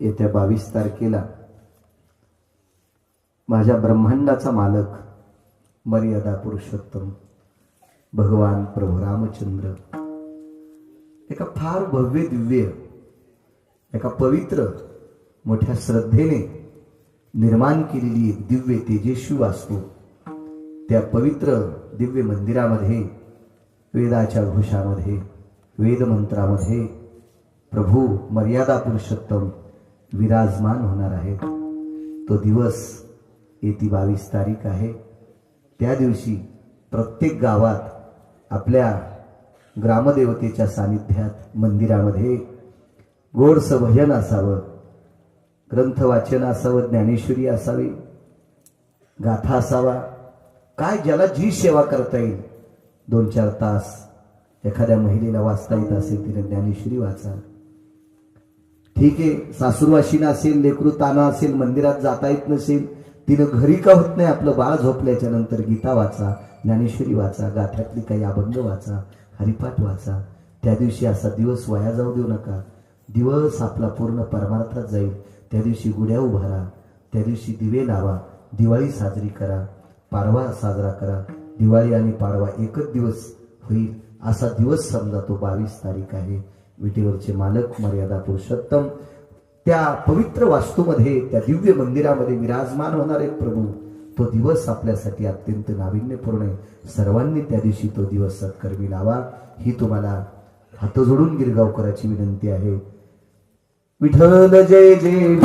येत्या बावीस तारखेला माझ्या ब्रह्मांडाचा मालक मर्यादा पुरुषोत्तम भगवान प्रभू रामचंद्र. एका फार भव्य दिव्य एका पवित्र मोठ्या श्रद्धेने निर्माण केलेली एक दिव्य तेजस्वी वास्तू त्या पवित्र दिव्य मंदिरामध्ये वेदाच्या घोषामध्ये वेदमंत्रामध्ये प्रभू मर्यादा पुरुषोत्तम विराजमान होणार आहेत तो दिवस येती बावीस तारीख आहे. त्या दिवशी प्रत्येक गावात आपल्या ग्रामदेवतेच्या सानिध्यात मंदिरामध्ये गोडस भजन असावं ग्रंथ वाचन असावं ज्ञानेश्वरी असावी गाथा असावा. काय ज्याला जी सेवा करता येईल दोन चार तास एखाद्या महिलेला वाचता येत असेल तिने ज्ञानेश्वरी वाचा. ठीक आहे सासूरवाशीनं असेल लेकरू ताना असेल मंदिरात जाता येत नसेल तिनं घरी का होत नाही आपलं बाळ झोपल्याच्या नंतर गीता वाचा ज्ञानेश्वरी वाचा गाथ्यातली काही अभंग वाचा हरिपाठ वाचा. त्या दिवशी असा दिवस वाया जाऊ देऊ नका. दिवस आपला पूर्ण परमार्थात जाईल. त्या दिवशी गुड्या उभारा त्या दिवशी दिवे लावा. दिवाळी साजरी करा. पाडवा साजरा करा. दिवाळी आणि पाडवा एकच दिवस होईल. असा दिवस समजा तो बावीस तारीख आहे. विटेवरचे मालक मर्यादा पुरुषोत्तम. त्या पवित्र वास्तूमध्ये त्या दिव्य मंदिरामध्ये विराजमान होणारे प्रभू तो दिवस आपल्यासाठी अत्यंत नाविन्यपूर्ण आहे. सर्वांनी त्या दिवशी तो दिवस सत्कर्मी लावा. ही तुम्हाला हात जोडून गिरगावकरांची विनंती आहे. विठ्ठल जय जय